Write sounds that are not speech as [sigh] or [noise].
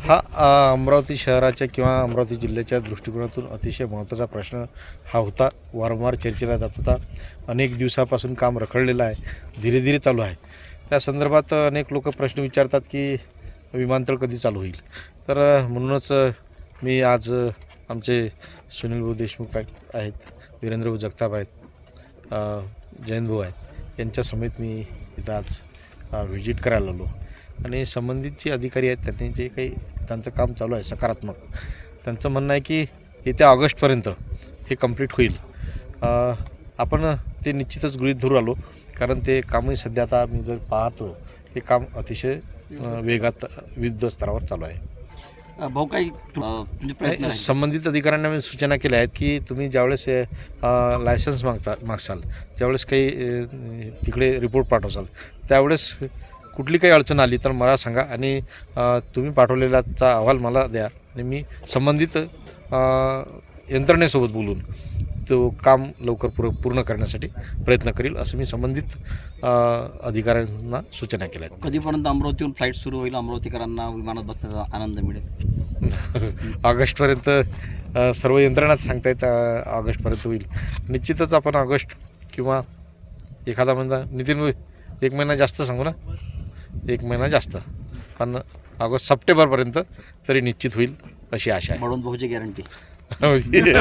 हा अमरावती शहराच्या किंवा अमरावती जिल्ह्याच्या दृष्टिकोनातून अतिशय महत्त्वाचा प्रश्न हा होता. वारंवार चर्चेला जात होता. अनेक दिवसापासून काम रखडलेलं आहे. धीरे धीरे चालू आहे. त्या संदर्भात अनेक लोक प्रश्न विचारतात की विमानतळ कधी चालू होईल? तर म्हणूनच मी आज आमचे सुनील भाऊ देशमुख आहेत आहेत वीरेंद्र भाऊ जगताप आहेत अ, जयंत भाऊ आहेत यांच्या समेत मी इथं आज व्हिजिट करायला आलो. आणि संबंधित जे अधिकारी आहेत त्यांनी जे काही त्यांचं काम चालू आहे सकारात्मक त्यांचं म्हणणं आहे की येत्या ऑगस्टपर्यंत हे कंप्लीट होईल आपण ते निश्चितच गृहीत धरू आलो कारण ते कामही सध्या आता मी जर पाहतो हे काम अतिशय वेगात विविध स्तरावर चालू आहे भाऊ काही म्हणजे. संबंधित अधिकाऱ्यांना मी सूचना केल्या आहेत की तुम्ही ज्यावेळेस लायसन्स मागता मागसाल ज्यावेळेस काही तिकडे रिपोर्ट पाठवसाल त्यावेळेस कुठली काही अडचण आली तर मला सांगा आणि तुम्ही पाठवलेलाचा अहवाल मला द्या आणि मी संबंधित यंत्रणेसोबत बोलून तो काम लवकर पूर पूर्ण करण्यासाठी प्रयत्न करील असं मी संबंधित अधिकाऱ्यांना सूचना केल्या. आहेत कधीपर्यंत अमरावतीहून फ्लाईट सुरू होईल अमरावतीकरांना विमानात बसण्याचा आनंद मिळेल? [laughs] ऑगस्टपर्यंत सर्व यंत्रणाच सांगतायत अ, ऑगस्टपर्यंत होईल. निश्चितच आपण ऑगस्ट किंवा एखादा महिना नितीन एक महिना जास्त सांगू ना? एक महिना जास्त. पण ऑगस्ट सप्टेंबरपर्यंत तरी निश्चित होईल अशी आशा म्हणून भाऊची गॅरंटी आहे